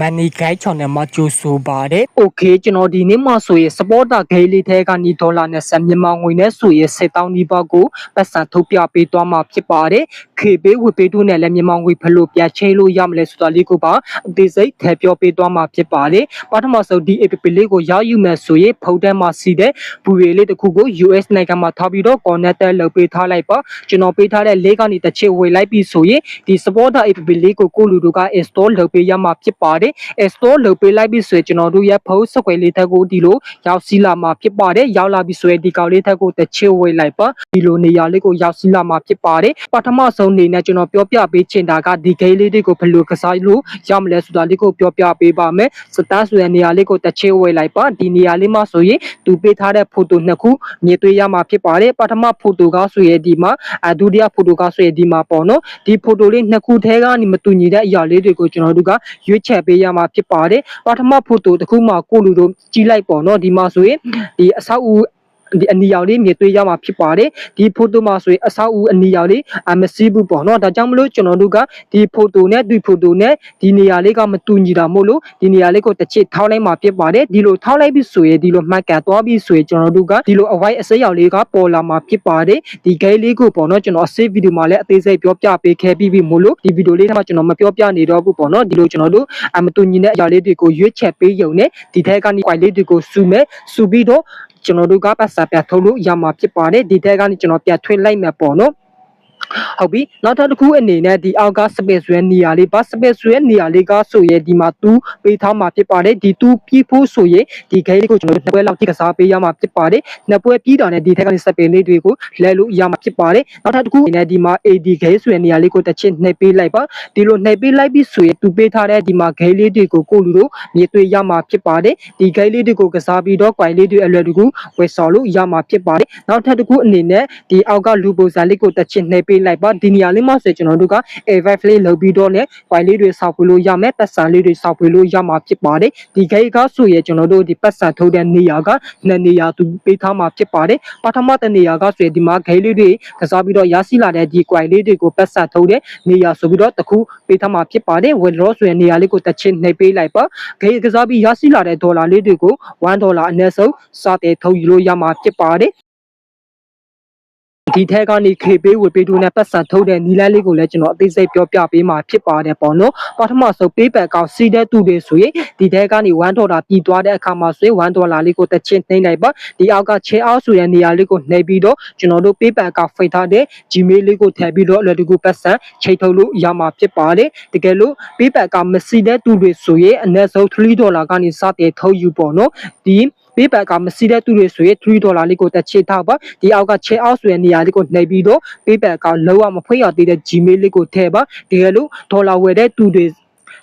Money Guide Channel မှာကြိုဆိုပါရစေ။ Okay ကျွန်တော်ဒီနေ့မှဆိုရင် supporter ဂိမ်းလေးထဲကနေဒေါ်လာနဲ့ဆန်မြန်မာငွေနဲ့ဆိုရင်7000နီးပါးကိုပတ်စံထုတ်ပြပေးသွားမှာဖြစ်ပါတယ်။ KB ဝေပေးတို့နဲ့လည်းမြန်မာငွေဘယ်လိုပြန်ချိန်လို့ရမလဲဆိုတာလေးကိုပါအသေးစိတ်ထည့်ပြောပေးသွားမှာဖြစ်ပါတယ်။ပထမဆုံးဒီ app လေးကိုရယူမယ်ဆိုရင်ဖုန်းထဲမှာစီတဲ့ဘူရီလေးတစ်ခုကို US နိုင်ငံမှာထားပြီးတော့ connect လုပ်ပေးထားလိုက်ပါကျွန်တော်ပေးထားတဲ့လေးကနေတစ်ချက်ဝေလိုက်ပြီးဆိုရင်ဒီ supporter app လေးကိုကိုလူတို့က install လုပ်ပေးရမှာဖြစ်ပါတယ် install လုပ်ပေးလိုက်ပြီးဆိုရင်ကျွန်တော်တို့ရဲ့ဖုန်းစကွယ်လေးတက်ကိုဒီလိုရောက်စီလာမှာဖြစ်ပါတယ်ရောက်လာပြီးဆိုရင်ဒီကောင်လေးတက်ကိုတစ်ချက်ဝေလိုက်ပါဒီလိုနေရာလေးကိုရောက်စီလာမှာဖြစ်ပါတယ်ပထမဆုံးအနေနဲ့ကျွန်တော်ပြောပြပေးချင်တာကဒီ game လေးတွေကိုဘယ်လိုကစားလို့ရမလဲဆိုတာလေးကိုပြောပြပေးပါမယ်စတတ်ဆိုတဲ့နေရာလေးကိုတစ်ချက်ဝေလိုက်ပါဒီနေရာလေးမှာဆိုရင်သူပေးထားတဲ့ဖိုတိုနှစ်ခုမြင်တွေ့ရမှာဖြစ်ပါတယ်ပထမဖိုတိုကဆိုရင်ဒီမှာအဒုတိယဖိုတိုကဆိုရင်ဒီမှာပေါ့နော်ဒီဖိုတိုလေးနှစ်ခုထဲကနေမတူညီတဲ့အရာလေးတွေကိုကျွန်တော်တို့ကရွေးချယ်ပေးရမှာဖြစ်ပါတယ်ပထမဖိုတိုတစ်ခုမှကိုလူတို့ကြီးလိုက်ပေါ့နော်ဒီမှာဆိုရင်ဒီအဆောက်အဦ ဒီအနီရောင်လေးမြင်တွေ့ရမှာဖြစ်ပါတယ်ဒီဖိုတိုမှာဆိုရင်အဆောက်အဦအနီရောင်လေးအမစီးဘူးပေါ့နော်ဒါကြောင့်မလို့ကျွန်တော်တို့ကဒီဖိုတိုနဲ့ဒီဖိုတိုနဲ့ဒီနေရာလေးကမတူညီတာမို့လို့ဒီနေရာလေးကိုတစ်ချက်ထောင်းလိုက်မှာဖြစ်ပါတယ်ဒီလိုထောင်းလိုက်ပြီဆိုရင်ဒီလိုမှတ်ကန်သွားပြီဆိုရင်ကျွန်တော်တို့ကဒီလိုအဝိုက်အစိမ်းရောင်လေးကပေါ်လာမှာဖြစ်ပါတယ်ဒီဂိမ်းလေးကိုပေါ့နော်ကျွန်တော် save video မှာလည်းအသေးစိတ်ပြောပြပေးခဲ့ပြီးပြီမို့လို့ဒီဗီဒီယိုလေးထဲမှာကျွန်တော်မပြောပြနေတော့ဘူးပေါ့နော်ဒီလိုကျွန်တော်တို့အမတူညီတဲ့အရာလေးတွေကိုရွေးချယ်ပေးရုံနဲ့ဒီထဲကနေ quite လေးတွေကိုစုမယ်စုပြီးတော့ ကျွန်တော်တို့ကပတ်စာပြထုတ်လို့ရမှာဖြစ်ပါတယ်ဒီထဲကနေကျွန်တော်ပြထွေးလိုက်မယ်ပေါ့နော် ဟုတ်ပြီနောက်ထပ်တစ်ခုအနေနဲ့ဒီအောက်က space ရဲ့နေရာလေးပါ space ရဲ့နေရာလေးကဆိုရင်ဒီမှာ2ပေးထားမှာဖြစ်ပါတယ်ဒီ2ပြီးဖို့ဆိုရင်ဒီ gate လေးကိုကျွန်တော်တို့နှစ်ပွဲလောက်ထိကစားပေးရမှာဖြစ်ပါတယ်နှစ်ပွဲပြီးတာနဲ့ဒီထက်ကနေ space လေးတွေကိုလဲလို့ရမှာဖြစ်ပါတယ်နောက်ထပ်တစ်ခုအနေနဲ့ဒီမှာ AD gate ဆိုတဲ့နေရာလေးကိုတစ်ချက်နှိပ်ပေးလိုက်ပါဒီလိုနှိပ်ပေးလိုက်ပြီးဆိုရင်သူပေးထားတဲ့ဒီမှာ gate လေးတွေကိုကိုလူတို့မြေတွေ့ရမှာဖြစ်ပါတယ်ဒီ gate လေးတွေကိုကစားပြီးတော့ quite လေးတွေအလွယ်တကူဝယ်ဆော်လို့ရမှာဖြစ်ပါတယ်နောက်ထပ်တစ်ခုအနေနဲ့ဒီအောက်ကလူပုံစံလေးကိုတစ်ချက်နှိပ်ပေးလိုက်ပါဒီနေရာလေးမှာဆိုကျွန်တော်တို့က A5 လေးလုပ်ပြီးတော့ね quite လေးတွေစောက်ဖွေလို့ရမယ်ပတ်စံလေးတွေစောက်ဖွေလို့ရမှာဖြစ်ပါတယ်ဒီ gate ကဆိုရင်ကျွန်တော်တို့ဒီပတ်စံထုတ်တဲ့နေရာကနှစ်နေရာသူပေးထားမှာဖြစ်ပါတယ်ပထမတစ်နေရာကဆိုရင်ဒီမှာ gate လေးတွေကစားပြီးတော့ရရှိလာတဲ့ဒီ quite လေးတွေကိုပတ်စံထုတ်တဲ့နေရာဆိုပြီးတော့တစ်ခုပေးထားမှာဖြစ်ပါတယ် withdraw ဆိုတဲ့နေရာလေးကိုတစ်ချက်နှိပ်ပေးလိုက်ပါ gate ကစားပြီးရရှိလာတဲ့ဒေါ်လာလေးတွေကို1ဒေါ်လာအနည်းဆုံးစတဲ့ထုတ်ယူလို့ရမှာဖြစ်ပါတယ် ဒီထက်ကနေ KB ဝေပေးတို့နဲ့ပတ်စံထုတ်တဲ့နီလန်းလေးကိုလည်းကျွန်တော်အသေးစိတ်ပြောပြပေးမှာဖြစ်ပါတယ်ပေါ့နော်ပထမဆုံး PayPal ကောက်စီးတဲ့သူတွေဆိုရင်ဒီထက်ကနေ1ဒေါ်လာပြည်သွားတဲ့အခါမှာဆိုရင်1ဒေါ်လာလေးကိုတစ်ချင်းနှိမ့်လိုက်ပါဒီအောက်က share out ဆိုတဲ့နေရာလေးကိုနှိပ်ပြီးတော့ကျွန်တော်တို့ PayPal ကောက်ဖိတ်ထားတဲ့ Gmail လေးကိုထည့်ပြီးတော့အလွယ်တကူပတ်စံချိန်ထုတ်လို့ရမှာဖြစ်ပါတယ်တကယ်လို့ PayPal ကမစီတဲ့သူတွေဆိုရင်အနည်းဆုံး3ဒေါ်လာကနေစတဲ့ထုတ်ယူပေါ့နော်ဒီ ပေးပက်ကမစီတဲ့သူတွေဆိုရင်3ဒေါ်လာလေးကိုတစ်ချေထောက်ပါဒီအောက်ကချေအောက်ဆိုတဲ့နေရာလေးကိုနှိပ်ပြီးတော့ပေးပက်ကလောကမဖွင့်ရသေးတဲ့ Gmail လေးကိုထည့်ပါတကယ်လို့ဒေါ်လာဝယ်တဲ့သူတွေ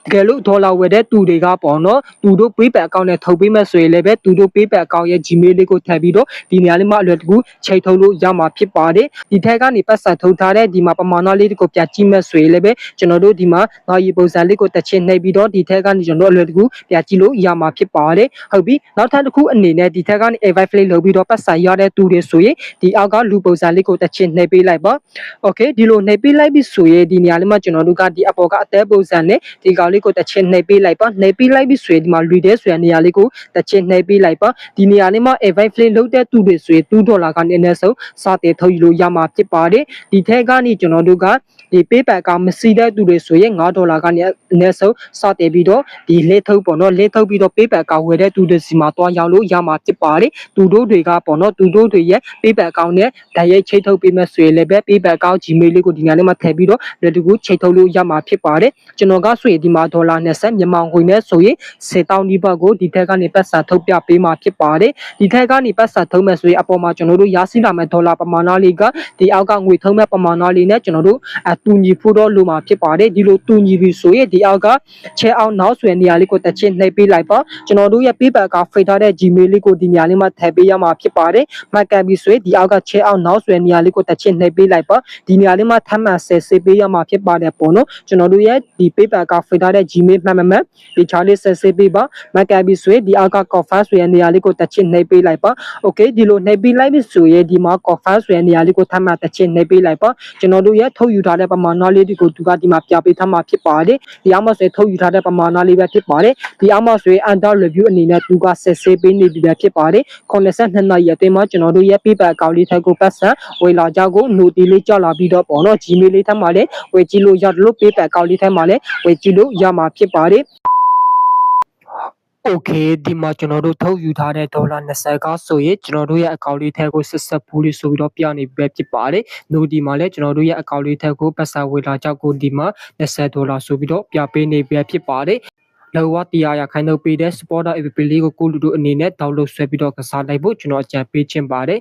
တကယ်လို့ဒေါ်လာဝယ်တဲ့သူတွေကပေါ့နော်သူတို့ PayPal account နဲ့ထုတ်ပေးမဲ့ဆိုရင်လည်းပဲသူတို့ PayPal account ရဲ့ Gmail လေးကိုထည့်ပြီးတော့ဒီနေရာလေးမှာအလွယ်တကူချိန်ထုတ်လို့ရမှာဖြစ်ပါတယ်ဒီထက်ကနေပတ်စံထုတ်ထားတဲ့ဒီမှာပမာဏလေးတွေကိုပြကြည့်မဲ့ဆိုရင်လည်းပဲကျွန်တော်တို့ဒီမှာနောက်ရီပုံစံလေးကိုတစ်ချက်နှိပ်ပြီးတော့ဒီထက်ကနေကျွန်တော်တို့အလွယ်တကူပြကြည့်လို့ရမှာဖြစ်ပါတယ်ဟုတ်ပြီနောက်ထပ်တစ်ခုအနေနဲ့ဒီထက်ကနေ A5 လေးလုပ်ပြီးတော့ပတ်စံရတဲ့သူတွေဆိုရင်ဒီအောက်ကလူပုံစံလေးကိုတစ်ချက်နှိပ်ပေးလိုက်ပါ Okay ဒီလိုနှိပ်ပေးလိုက်ပြီဆိုရင်ဒီနေရာလေးမှာကျွန်တော်တို့ကဒီအပေါ်ကအသေးပုံစံနဲ့ဒီကောင်လေးကိုတစ်ချက်နှိပ်ပေးလိုက်ပါနှိပ်ပေးလိုက်ပြီဆိုရင်ဒီမှာ reader ဆိုတဲ့နေရာလေးကိုတစ်ချက်နှိပ်ပေးလိုက်ပါဒီနေရာလေးမှာ A5 flame လုပ်တဲ့သူတွေဆိုရင်2ဒေါ်လာကနေအနည်းဆုံးစတဲ့ထုတ်ယူလို့ရမှာဖြစ်ပါတယ်ဒီထက်ကနေကျွန်တော်တို့ကဒီ PayPal ကမစီတဲ့သူတွေဆိုရင်9ဒေါ်လာကနေအနည်းဆုံးစတဲ့ပြီးတော့ဒီလက်ထုတ်ပေါ့နော်လက်ထုတ်ပြီးတော့ PayPal ကဝယ်တဲ့သူတွေစီမှာတွားရောက်လို့ရမှာဖြစ်ပါတယ်သူတို့တွေကပေါ့နော်သူတို့တွေရဲ့ PayPal account နဲ့ဓာတ်ရိုက်ချိတ်ထုတ်ပေးမဲ့ဆိုရင်လည်းပဲ PayPal account Gmail လေးကိုဒီညနေမှာထည့်ပြီးတော့လက်တကူချိတ်ထုတ်လို့ရမှာဖြစ်ပါတယ်ကျွန်တော်ကဆိုရင်ဒီမှာဒေါ်လာ20မြန်မာငွေနဲ့ဆိုရင်10,000ဒီဘတ်ကိုဒီထက်ကနေပတ်စာထုတ်ပြပေးမှာဖြစ်ပါတယ်ဒီထက်ကနေပတ်စာထုတ်မဲ့ဆိုရင်အပေါ်မှာကျွန်တော်တို့ရရှိလာမဲ့ဒေါ်လာပမာဏလေးကဒီအောက်ကငွေထုတ်မဲ့ပမာဏလေးနဲ့ကျွန်တော်တို့အတူညီဖို့တော့လိုမှာဖြစ်ပါတယ်ဒီလိုတူညီပြီဆိုရင်ဒီအောက်ကချဲအောင်နောက်ဆွဲနေရာလေးကိုတစ်ချက်နှိပ်ပေးလိုက်ပါကျွန်တော်တို့ရဲ့ paper ကဖိတ်ထားတဲ့ Gmail လေးကိုဒီနေရာလေးမှာထည့်ပေးရမှာဖြစ်ပါတယ်မှတ်ကန်ပြီဆိုရင်ဒီအောက်ကချဲအောင်နောက်ဆွဲနေရာလေးကိုတစ်ချက်နှိပ်ပေးလိုက်ပါဒီနေရာလေးမှာထပ်မံဆယ်ဆေးပေးရမှာဖြစ်ပါတယ်ပေါ့နော်ကျွန်တော်တို့ရဲ့ဒီ paper ကဖိတ်ထားထားတဲ့ Gmail မှတ်မမှတ်ဒီချားလေးဆက်ဆေးပေးပါမကပ်ပြီးဆိုရင်ဒီအောက်က confirm ဆိုတဲ့နေရာလေးကိုတစ်ချက်နှိပ်ပေးလိုက်ပါ okay ဒီလိုနှိပ်ပေးလိုက်ပြီဆိုရင်ဒီမှာ confirm ဆိုတဲ့နေရာလေးကိုထပ်မံတစ်ချက်နှိပ်ပေးလိုက်ပါကျွန်တော်တို့ရဲ့ထုတ်ယူထားတဲ့ပမာဏလေးတွေကိုသူကဒီမှာပြပေးထားမှာဖြစ်ပါတယ်ဒီအောက်မှာဆိုရင်ထုတ်ယူထားတဲ့ပမာဏလေးပဲဖြစ်ပါတယ်ဒီအောက်မှာဆိုရင် under review အနေနဲ့သူကဆက်ဆေးပေးနေပြီပဲဖြစ်ပါတယ်82နှစ်ရက်အတွင်းမှာကျွန်တော်တို့ရဲ့ paper account လေးထက်ကိုပတ်စံဝေလာကြကို note လေးကြောက်လာပြီးတော့ပေါ့နော် Gmail လေးထက်မှာလည်းဝေကြည့်လို့ရတယ်လို့ paper account လေးထက်မှာလည်းဝေကြည့်လို့ရမှာဖြစ်ပါတယ် โอเคဒီမှာကျွန်တော်တို့ထုတ်ယူထားတဲ့ဒေါ်လာ20ကဆိုရင်ကျွန်တော်တို့ရဲ့အကောင့်လေးထဲကိုဆက်ဆက်ဖို့လေးဆိုပြီးတော့ပြနေပဲဖြစ်ပါတယ်။နိုဒီမှာလည်းကျွန်တော်တို့ရဲ့အကောင့်လေးထဲကိုပတ်စံဝေလာကြောက်ကိုဒီမှာ20ဒေါ်လာဆိုပြီးတော့ပြပေးနေပဲဖြစ်ပါတယ်။လောကတရားရခိုင်နှုတ်ပေးတဲ့ supporter app လေးကိုကိုလူတို့အနေနဲ့ download ဆွဲပြီးတော့ကစားလိုက်ဖို့ကျွန်တော်အကြံပေးချင်ပါတယ်